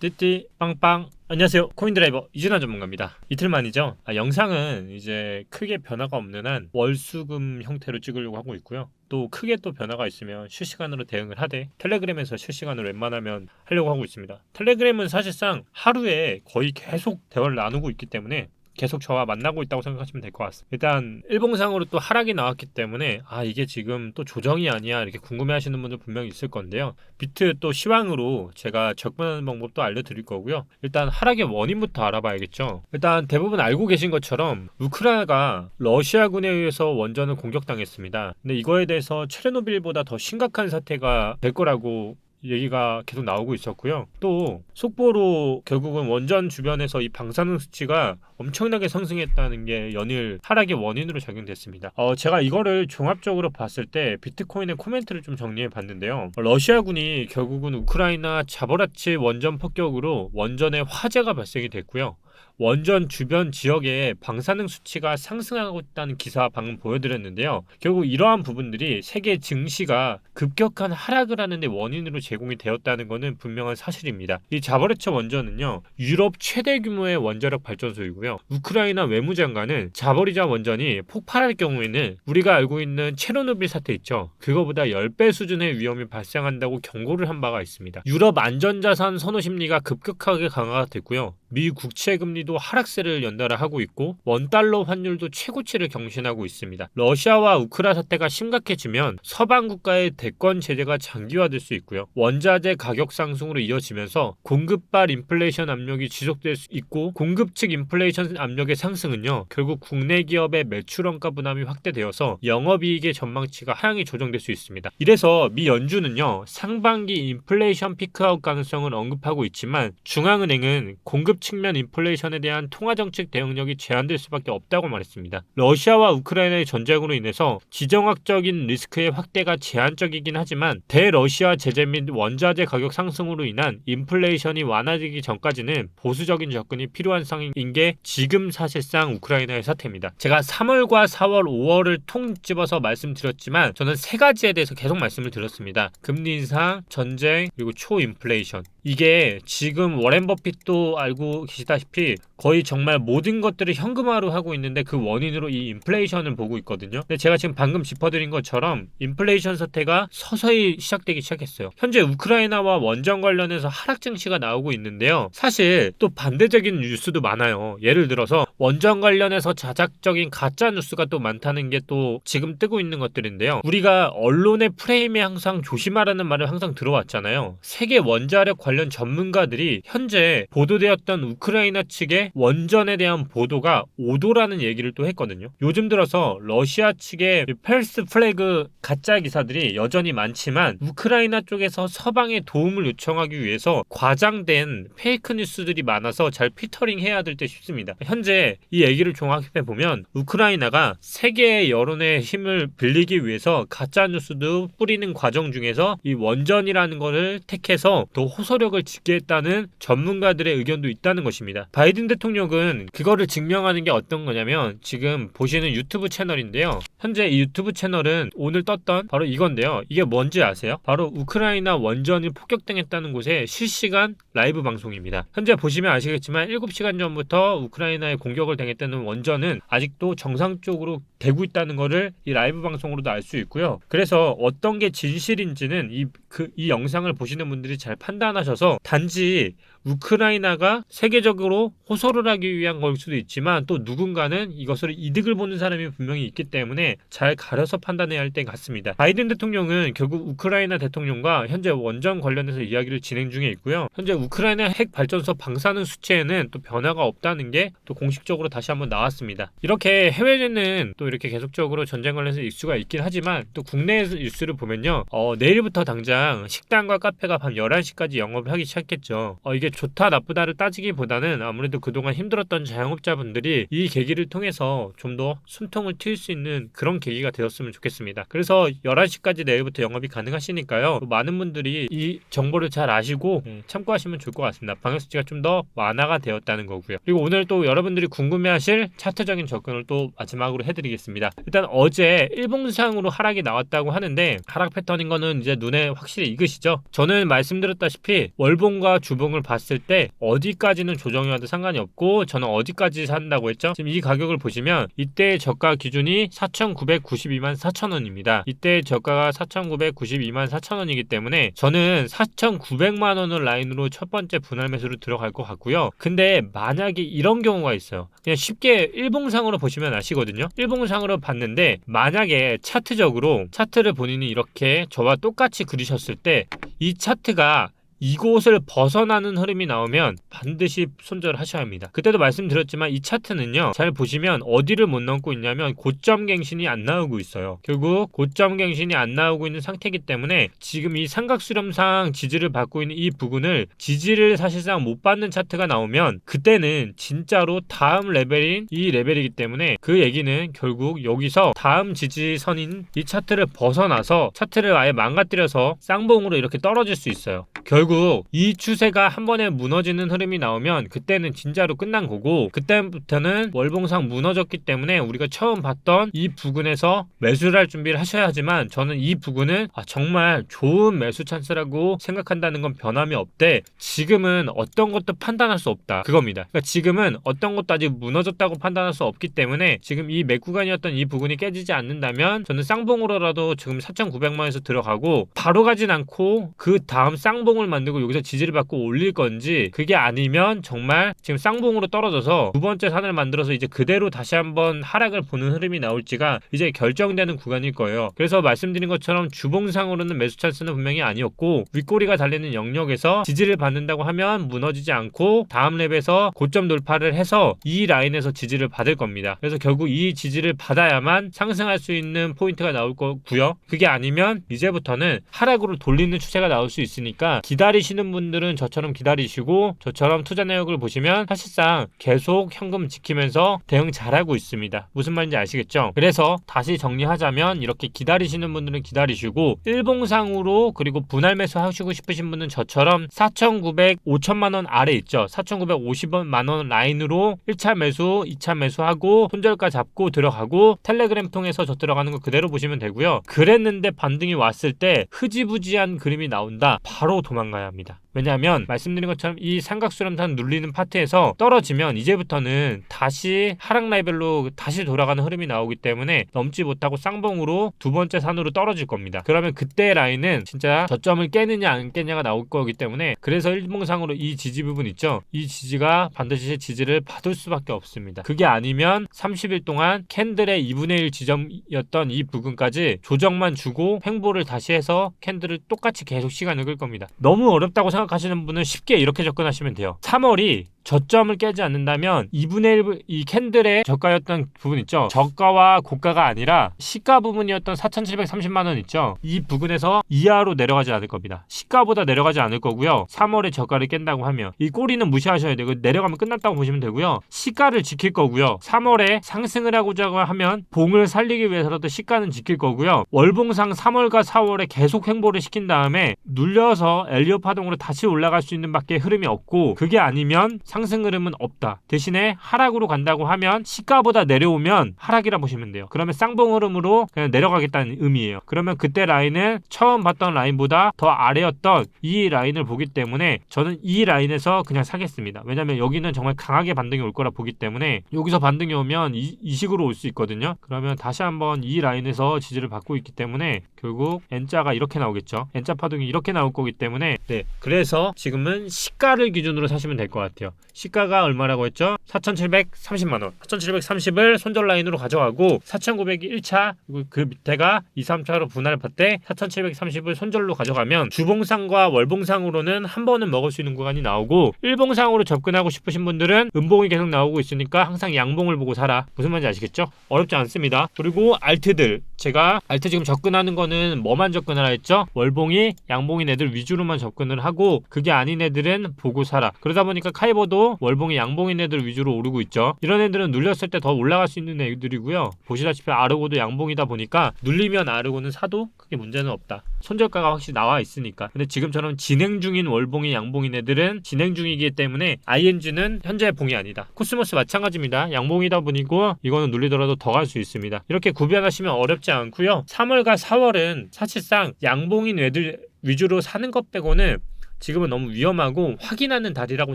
띠띠 빵빵. 안녕하세요. 코인드라이버 이준환 전문가입니다. 이틀 만이죠? 아, 영상은 이제 크게 변화가 없는 한 월수금 형태로 찍으려고 하고 있고요. 또 크게 또 변화가 있으면 실시간으로 대응을 하되 텔레그램에서 실시간으로 웬만하면 하려고 하고 있습니다. 텔레그램은 사실상 하루에 거의 계속 대화를 나누고 있기 때문에 계속 저와 만나고 있다고 생각하시면 될 것 같습니다. 일단 일봉상으로 또 하락이 나왔기 때문에 아 이게 지금 또 조정이 아니야 이렇게 궁금해하시는 분들 분명히 있을 건데요. 비트 또 시황으로 제가 접근하는 방법도 알려드릴 거고요. 일단 하락의 원인부터 알아봐야겠죠. 일단 대부분 알고 계신 것처럼 우크라이나가 러시아군에 의해서 원전을 공격당했습니다. 근데 이거에 대해서 체르노빌보다 더 심각한 사태가 될 거라고 얘기가 계속 나오고 있었고요. 또 속보로 결국은 원전 주변에서 이 방사능 수치가 엄청나게 상승했다는 게 연일 하락의 원인으로 작용됐습니다. 어, 제가 이거를 종합적으로 봤을 때 비트코인의 코멘트를 좀 정리해 봤는데요. 러시아군이 결국은 우크라이나 자보라치 원전 폭격으로 원전에 화재가 발생이 됐고요. 원전 주변 지역에 방사능 수치가 상승하고 있다는 기사 방금 보여드렸는데요. 결국 이러한 부분들이 세계 증시가 급격한 하락을 하는데 원인으로 제공이 되었다는 것은 분명한 사실입니다. 이 자버레처 원전은요, 유럽 최대 규모의 원자력 발전소이고요. 우크라이나 외무장관은 자버리자 원전이 폭발할 경우에는 우리가 알고 있는 체르노빌 사태 있죠. 그거보다 10배 수준의 위험이 발생한다고 경고를 한 바가 있습니다. 유럽 안전자산 선호 심리가 급격하게 강화가 됐고요. 미 국채 금리도 하락세를 연달아 하고 있고 원달러 환율도 최고치를 경신하고 있습니다. 러시아와 우크라 사태가 심각해지면 서방 국가의 대권 제재가 장기화될 수 있고요. 원자재 가격 상승으로 이어지면서 공급발 인플레이션 압력이 지속될 수 있고 공급 측 인플레이션 압력의 상승은요. 결국 국내 기업의 매출 원가 부담이 확대되어서 영업이익의 전망치가 하향이 조정될 수 있습니다. 이래서 미 연준은요. 상반기 인플레이션 피크아웃 가능성을 언급하고 있지만 중앙은행은 공급 측면 인플레이션에 대한 통화 정책 대응력이 제한될 수밖에 없다고 말했습니다. 러시아와 우크라이나의 전쟁으로 인해서 지정학적인 리스크의 확대가 제한적이긴 하지만 대러시아 제재 및 원자재 가격 상승으로 인한 인플레이션이 완화되기 전까지는 보수적인 접근이 필요한 상황인 게 지금 사실상 우크라이나의 사태입니다. 제가 3월과 4월, 5월을 통 집어서 말씀드렸지만 저는 세 가지에 대해서 계속 말씀을 드렸습니다. 금리 인상, 전쟁, 그리고 초인플레이션. 이게 지금 워렌 버핏도 알고 계시다시피 거의 정말 모든 것들을 현금화로 하고 있는데 그 원인으로 이 인플레이션을 보고 있거든요. 근데 제가 지금 방금 짚어드린 것처럼 인플레이션 사태가 서서히 시작되기 시작했어요. 현재 우크라이나와 원전 관련해서 하락 증시가 나오고 있는데요. 사실 또 반대적인 뉴스도 많아요. 예를 들어서 원전 관련해서 자작적인 가짜 뉴스가 또 많다는 게 또 지금 뜨고 있는 것들인데요. 우리가 언론의 프레임에 항상 조심하라는 말을 항상 들어왔잖아요. 세계 원자력 관련 전문가들이 현재 보도되었던 우크라이나 측의 원전에 대한 보도가 오도라는 얘기를 또 했거든요. 요즘 들어서 러시아 측의 펠스 플래그 가짜 기사들이 여전히 많지만 우크라이나 쪽에서 서방에 도움을 요청하기 위해서 과장된 페이크 뉴스들이 많아서 잘 피터링 해야 될 때 싶습니다. 현재 이 얘기를 종합해 보면 우크라이나가 세계의 여론의 힘을 빌리기 위해서 가짜 뉴스도 뿌리는 과정 중에서 이 원전이라는 것을 택해서 더 호소 력을 짓겠다는 전문가들의 의견도 있다는 것입니다. 바이든 대통령은 그거를 증명하는 게 어떤 거냐면 지금 보시는 유튜브 채널인데요. 현재 이 유튜브 채널은 오늘 떴던 바로 이건데요. 이게 뭔지 아세요? 바로 우크라이나 원전이 폭격당했다는 곳의 실시간 라이브 방송입니다. 현재 보시면 아시겠지만 7시간 전부터 우크라이나에 공격을 당했다는 원전은 아직도 정상 적으로 되고 있다는 것을 이 라이브 방송으로도 알 수 있고요. 그래서 어떤 게 진실인지는 이, 그, 이 영상을 보시는 분들이 잘 판단하셔서 단지 우크라이나가 세계적으로 호소를 하기 위한 걸 수도 있지만 또 누군가는 이것을 이득을 보는 사람이 분명히 있기 때문에 잘 가려서 판단해야 할 때 같습니다. 바이든 대통령은 결국 우크라이나 대통령과 현재 원전 관련해서 이야기를 진행 중에 있고요. 현재 우크라이나 핵 발전소 방사능 수치에는 또 변화가 없다는 게 또 공식적으로 다시 한번 나왔습니다. 이렇게 해외에는 또 이렇게 계속적으로 전쟁 관련해서 이슈가 있긴 하지만 또 국내에서 이슈를 보면요. 어, 내일부터 당장 식당과 카페가 밤 11시까지 영업을 하기 시작했죠. 어, 이게 좋다 나쁘다를 따지기보다는 아무래도 그동안 힘들었던 자영업자분들이 이 계기를 통해서 좀 더 숨통을 틔울 수 있는 그런 계기가 되었으면 좋겠습니다. 그래서 11시까지 내일부터 영업이 가능하시니까요. 많은 분들이 이 정보를 잘 아시고 네, 참고하시면 좋을 것 같습니다. 방역 수치가 좀 더 완화가 되었다는 거고요. 그리고 오늘 또 여러분들이 궁금해하실 차트적인 접근을 또 마지막으로 해드리겠습니다. 일단 어제 일봉상으로 하락이 나왔다고 하는데 하락 패턴인 거는 이제 눈에 확실히 익으시죠? 저는 말씀드렸다시피 월봉과 주봉을 봤을 때 어디까지는 조정이 와도 상관이 없고 저는 어디까지 산다고 했죠? 지금 이 가격을 보시면 이때 저가 기준이 4,992만 4천원입니다. 이때 저가가 4,992만 4천원이기 때문에 저는 4,900만 원을 라인으로 첫 번째 분할 매수로 들어갈 것 같고요. 근데 만약에 이런 경우가 있어요. 그냥 쉽게 일봉상으로 보시면 아시거든요. 일봉상으로 봤는데 만약에 차트적으로 차트를 본인이 이렇게 저와 똑같이 그리셨을 때 이 차트가 이곳을 벗어나는 흐름이 나오면 반드시 손절하셔야 합니다. 그때도 말씀드렸지만 이 차트는요. 잘 보시면 어디를 못 넘고 있냐면 고점 갱신이 안 나오고 있어요. 결국 고점 갱신이 안 나오고 있는 상태이기 때문에 지금 이 삼각수렴상 지지를 받고 있는 이 부분을 지지를 사실상 못 받는 차트가 나오면 그때는 진짜로 다음 레벨인 이 레벨이기 때문에 그 얘기는 결국 여기서 다음 지지선인 이 차트를 벗어나서 차트를 아예 망가뜨려서 쌍봉으로 이렇게 떨어질 수 있어요. 결국 이 추세가 한 번에 무너지는 흐름이 나오면 그때는 진짜로 끝난 거고 그때부터는 월봉상 무너졌기 때문에 우리가 처음 봤던 이 부근에서 매수를 할 준비를 하셔야 하지만 저는 이 부근은 아, 정말 좋은 매수 찬스라고 생각한다는 건 변함이 없대. 지금은 어떤 것도 판단할 수 없다. 그겁니다. 그러니까 지금은 어떤 것도 아직 무너졌다고 판단할 수 없기 때문에 지금 이 맥 구간이었던 이 부분이 깨지지 않는다면 저는 쌍봉으로라도 지금 4,900만원에서 들어가고 바로 가진 않고 그 다음 쌍봉을 만 들고 여기서 지지를 받고 올릴 건지 그게 아니면 정말 지금 쌍봉으로 떨어져서 두 번째 산을 만들어서 이제 그대로 다시 한번 하락을 보는 흐름이 나올지가 이제 결정되는 구간일 거예요. 그래서 말씀드린 것처럼 주봉상으로는 매수 찬스는 분명히 아니었고 윗꼬리가 달리는 영역에서 지지를 받는다고 하면 무너지지 않고 다음 랩에서 고점 돌파를 해서 이 라인에서 지지를 받을 겁니다. 그래서 결국 이 지지를 받아야만 상승할 수 있는 포인트가 나올 거고요. 그게 아니면 이제부터는 하락으로 돌리는 추세가 나올 수 있으니까 기다 리시는 분들은 저처럼 기다리시고 저처럼 투자 내역을 보시면 사실상 계속 현금 지키면서 대응 잘하고 있습니다. 무슨 말인지 아시겠죠? 그래서 다시 정리하자면 이렇게 기다리시는 분들은 기다리시고 일봉상으로 그리고 분할 매수 하시고 싶으신 분은 저처럼 4,900, 5천만 원 아래 있죠. 4,950만 원 라인으로 1차 매수, 2차 매수하고 손절가 잡고 들어가고 텔레그램 통해서 저 들어가는 거 그대로 보시면 되고요. 그랬는데 반등이 왔을 때 흐지부지한 그림이 나온다. 바로 도망가 야 합니다. 왜냐하면 말씀드린 것처럼 이 삼각수렴산 눌리는 파트에서 떨어지면 이제부터는 다시 하락 라이벨로 다시 돌아가는 흐름이 나오기 때문에 넘지 못하고 쌍봉으로 두 번째 산으로 떨어질 겁니다. 그러면 그때 라인은 진짜 저점을 깨느냐 안 깨느냐가 나올 거기 때문에 그래서 일봉상으로 이 지지 부분 있죠. 이 지지가 반드시 지지를 받을 수밖에 없습니다. 그게 아니면 30일 동안 캔들의 2분의 1 지점이었던 이 부분까지 조정만 주고 횡보를 다시 해서 캔들을 똑같이 계속 시간을 끌 겁니다. 너무 어렵다고 생각하시는 분은 쉽게 이렇게 접근하시면 돼요. 3월이 저점을 깨지 않는다면 2분의 1, 이 캔들의 저가였던 부분 있죠. 저가와 고가가 아니라 시가 부분이었던 4,730만 원 있죠. 이 부분에서 이하로 내려가지 않을 겁니다. 시가보다 내려가지 않을 거고요. 3월에 저가를 깬다고 하면 이 꼬리는 무시하셔야 되고 내려가면 끝났다고 보시면 되고요. 시가를 지킬 거고요. 3월에 상승을 하고자 하면 봉을 살리기 위해서라도 시가는 지킬 거고요. 월봉상 3월과 4월에 계속 횡보를 시킨 다음에 눌려서 엘리어 파동으로 다시 올라갈 수 있는 밖에 흐름이 없고 그게 아니면 상승 흐름은 없다. 대신에 하락으로 간다고 하면 시가보다 내려오면 하락이라 보시면 돼요. 그러면 쌍봉 흐름으로 그냥 내려가겠다는 의미예요. 그러면 그때 라인은 처음 봤던 라인보다 더 아래였던 이 라인을 보기 때문에 저는 이 라인에서 그냥 사겠습니다. 왜냐면 여기는 정말 강하게 반등이 올 거라 보기 때문에 여기서 반등이 오면 이, 이 식으로 올 수 있거든요. 그러면 다시 한번 이 라인에서 지지를 받고 있기 때문에 결국 N자가 이렇게 나오겠죠. N자 파동이 이렇게 나올 거기 때문에 네. 그래서 지금은 시가를 기준으로 사시면 될 것 같아요. 시가가 얼마라고 했죠? 4,730만 원. 4,730을 손절 라인으로 가져가고 4,900이 1차 그리고 그 밑에가 2, 3차로 분할 받되 4,730을 손절로 가져가면 주봉상과 월봉상으로는 한 번은 먹을 수 있는 구간이 나오고 일봉상으로 접근하고 싶으신 분들은 음봉이 계속 나오고 있으니까 항상 양봉을 보고 사라. 무슨 말인지 아시겠죠? 어렵지 않습니다. 그리고 알트들 제가 알트 지금 접근하는 거는 뭐만 접근하라 했죠? 월봉이 양봉인 애들 위주로만 접근을 하고 그게 아닌 애들은 보고 사라. 그러다 보니까 카이보드 하더라도 월봉이 양봉인 애들 위주로 오르고 있죠. 이런 애들은 눌렸을 때 더 올라갈 수 있는 애들이고요. 보시다시피 아르고도 양봉이다 보니까 눌리면 아르고는 사도 크게 문제는 없다. 손절가가 확실히 나와 있으니까. 근데 지금처럼 진행 중인 월봉이 양봉인 애들은 진행 중이기 때문에 ING는 현재 봉이 아니다. 코스모스 마찬가지입니다. 양봉이다 보니고 이거는 눌리더라도 더 갈 수 있습니다. 이렇게 구별하시면 어렵지 않고요. 3월과 4월은 사실상 양봉인 애들 위주로 사는 것 빼고는 지금은 너무 위험하고 확인하는 달이라고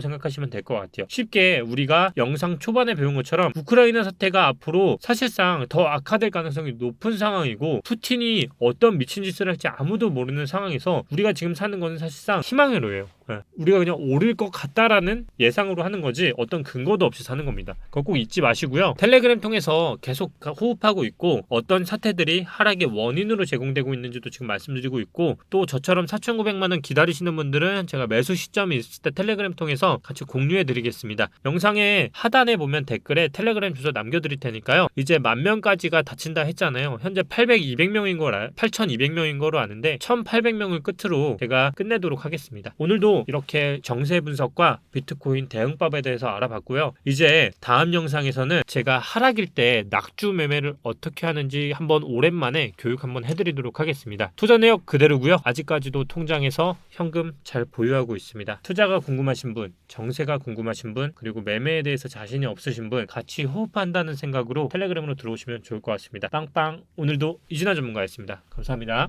생각하시면 될 것 같아요. 쉽게 우리가 영상 초반에 배운 것처럼 우크라이나 사태가 앞으로 사실상 더 악화될 가능성이 높은 상황이고 푸틴이 어떤 미친 짓을 할지 아무도 모르는 상황에서 우리가 지금 사는 거는 사실상 희망으로예요. 예. 우리가 그냥 오를 것 같다라는 예상으로 하는 거지 어떤 근거도 없이 사는 겁니다. 그거 꼭 잊지 마시고요. 텔레그램 통해서 계속 호흡하고 있고 어떤 사태들이 하락의 원인으로 제공되고 있는지도 지금 말씀드리고 있고 또 저처럼 4,900만 원 기다리시는 분들은 제가 매수 시점이 있을 때 텔레그램 통해서 같이 공유해 드리겠습니다. 영상의 하단에 보면 댓글에 텔레그램 주소 남겨 드릴 테니까요. 이제 만 명까지가 다친다 했잖아요. 현재 800, 200명인 걸 알, 8,200명인 거로 아는데 1,800명을 끝으로 제가 끝내도록 하겠습니다. 오늘도 이렇게 정세 분석과 비트코인 대응법에 대해서 알아봤고요. 이제 다음 영상에서는 제가 하락일 때 낙주 매매를 어떻게 하는지 한번 오랜만에 교육 한번 해드리도록 하겠습니다. 투자 내역 그대로고요. 아직까지도 통장에서 현금 잘 보유하고 있습니다. 투자가 궁금하신 분, 정세가 궁금하신 분, 그리고 매매에 대해서 자신이 없으신 분 같이 호흡한다는 생각으로 텔레그램으로 들어오시면 좋을 것 같습니다. 빵빵 오늘도 이진아 전문가였습니다. 감사합니다.